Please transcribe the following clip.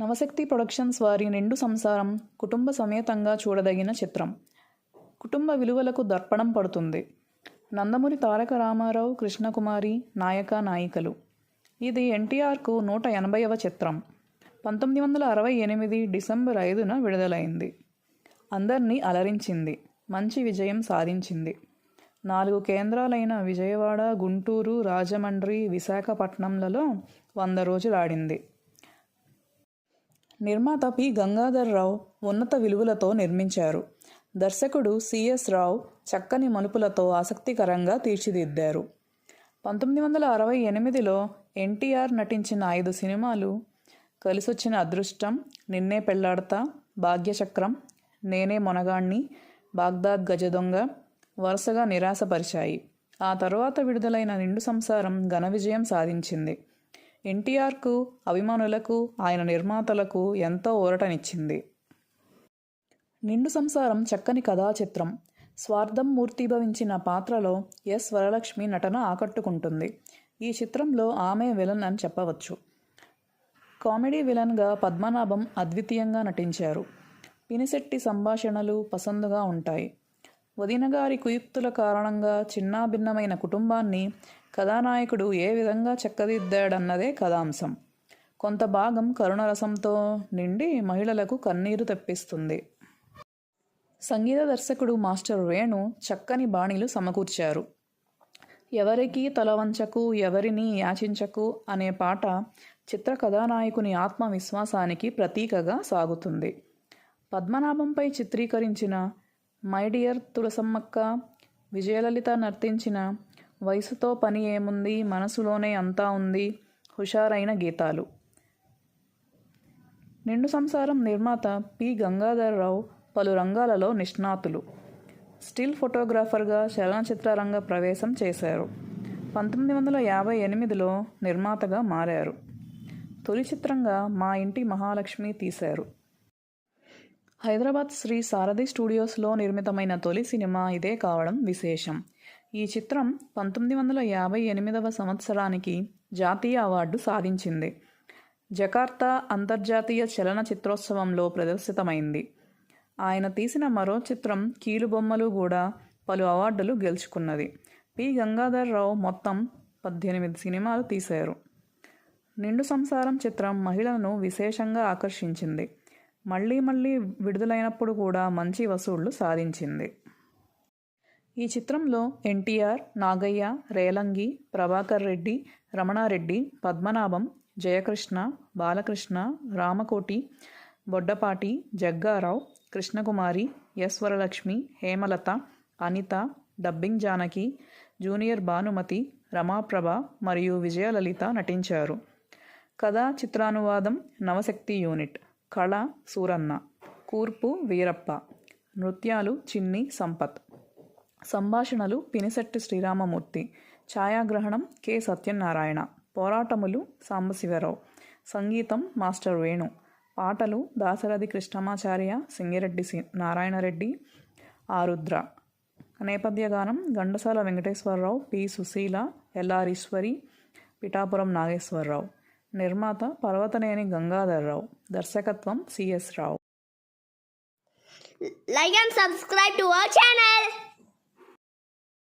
Navashakti productions వారి నిండు సంసారం కుటుంబ సమేతంగా చూడదగిన చిత్రం. కుటుంబ విలువలకు దర్పణం పడుతుంది. నందమూరి తారక రామారావు కృష్ణకుమారి నాయక నాయికలు. ఇది ఎన్టీఆర్కు నూట ఎనభైవ చిత్రం. పంతొమ్మిది వందల అరవై ఎనిమిది డిసెంబర్ ఐదున విడుదలైంది. అందరినీ అలరించింది. మంచి విజయం సాధించింది. నాలుగు కేంద్రాలైన విజయవాడ గుంటూరు రాజమండ్రి విశాఖపట్నంలలో వంద రోజులు ఆడింది నిర్మాత పి గంగాధర్రావు ఉన్నత విలువలతో నిర్మించారు. దర్శకుడు సిఎస్ రావు చక్కని మలుపులతో ఆసక్తికరంగా తీర్చిదిద్దారు. పంతొమ్మిది వందల అరవై ఎనిమిదిలో ఎన్టీఆర్ నటించిన ఐదు సినిమాలు కలిసొచ్చిన అదృష్టం నిన్నే పెళ్ళాడతా భాగ్యచక్రం నేనే మొనగాణ్ణి బాగ్దాద్ గజదొంగ వరుసగా నిరాశపరిచాయి. ఆ తరువాత విడుదలైన నిండు సంసారం ఘన విజయం సాధించింది. ఎన్టీఆర్కు అభిమానులకు ఆయన నిర్మాతలకు ఎంతో ఊరటనిచ్చింది. నిండు సంసారం చక్కని కథా చిత్రం స్వార్థం మూర్తిభవించిన పాత్రలో ఎస్ వరలక్ష్మి నటన ఆకట్టుకుంటుంది. ఈ చిత్రంలో ఆమె విలన్ అని చెప్పవచ్చు. కామెడీ విలన్గా పద్మనాభం అద్వితీయంగా నటించారు. పినిశెట్టి సంభాషణలు పసందుగా ఉంటాయి. వదినగారి కుయుక్తుల కారణంగా చిన్నాభిన్నమైన కుటుంబాన్ని కథానాయకుడు ఏ విధంగా చక్కదిద్దాడన్నదే కథాంశం. కొంత భాగం కరుణరసంతో నిండి మహిళలకు కన్నీరు తెప్పిస్తుంది. సంగీత దర్శకుడు మాస్టర్ వేణు చక్కని బాణీలు సమకూర్చారు. ఎవరికి తలవంచకు ఎవరిని యాచించకు అనే పాట చిత్ర కథానాయకుని ఆత్మవిశ్వాసానికి ప్రతీకగా సాగుతుంది. పద్మనాభంపై చిత్రీకరించిన మై డియర్ తులసమ్మక్క విజయలలిత నర్తించిన వయసుతో పని ఏముంది? మనసులోనే అంతా ఉంది. హుషారైన గీతాలు. నిండు సంసారం నిర్మాత పి. గంగాధరరావు పలు రంగాలలో నిష్ణాతులు. స్టిల్ ఫోటోగ్రాఫర్గా చలనచిత్ర రంగ ప్రవేశం చేశారు. పంతొమ్మిది వందల యాభై ఎనిమిదిలో నిర్మాతగా మారారు. తొలి చిత్రంగా మా ఇంటి మహాలక్ష్మి తీశారు. హైదరాబాద్ శ్రీ సారథి స్టూడియోస్లో నిర్మితమైన తొలి సినిమా ఇదే కావడం విశేషం. ఈ చిత్రం పంతొమ్మిది వందల యాభై ఎనిమిదవ సంవత్సరానికి జాతీయ అవార్డు సాధించింది. జకార్తా అంతర్జాతీయ చలన చిత్రోత్సవంలో ప్రదర్శితమైంది. ఆయన తీసిన మరో చిత్రం కీలుబొమ్మలు కూడా పలు అవార్డులు గెలుచుకున్నది. పి. గంగాధర్రావు మొత్తం పద్దెనిమిది సినిమాలు తీశారు. నిండు సంసారం చిత్రం మహిళలను విశేషంగా ఆకర్షించింది. మళ్ళీ మళ్ళీ విడుదలైనప్పుడు కూడా మంచి వసూళ్ళు సాధించింది. ఈ చిత్రంలో NTR Nagaiah Relangi Prabhakar Reddy Ramana Reddy Padmanabham Jayakrishna Balakrishna Ramakoti Boddapati Jaggarao Krishnakumari S Varalakshmi Hemalatha Anitha dubbing Janaki junior Bhanumathi Ramaprabha మరియు విజయలలిత నటించారు. కథా చిత్రానువాదం నవశక్తి యూనిట్ కళ సూరన్న కూర్పు వీరప్ప నృత్యాలు చిన్ని సంపత్. సంభాషణలు పినిసెట్టి శ్రీరామమూర్తి. ఛాయాగ్రహణం కె. సత్యనారాయణ. పోరాటములు సాంబశివరావు. సంగీతం మాస్టర్ వేణు. పాటలు దాసరథి కృష్ణమాచార్య సింగిరెడ్డి సి. నారాయణరెడ్డి ఆరుద్ర. నేపథ్య గానం ఘంటసాల వెంకటేశ్వరరావు పి. సుశీల ఎల్ఆరీశ్వరి పిఠాపురం నాగేశ్వరరావు. నిర్మాత పర్వతనేని గంగాధర్రావు. దర్శకత్వం CS Rao. Like and subscribe to our channel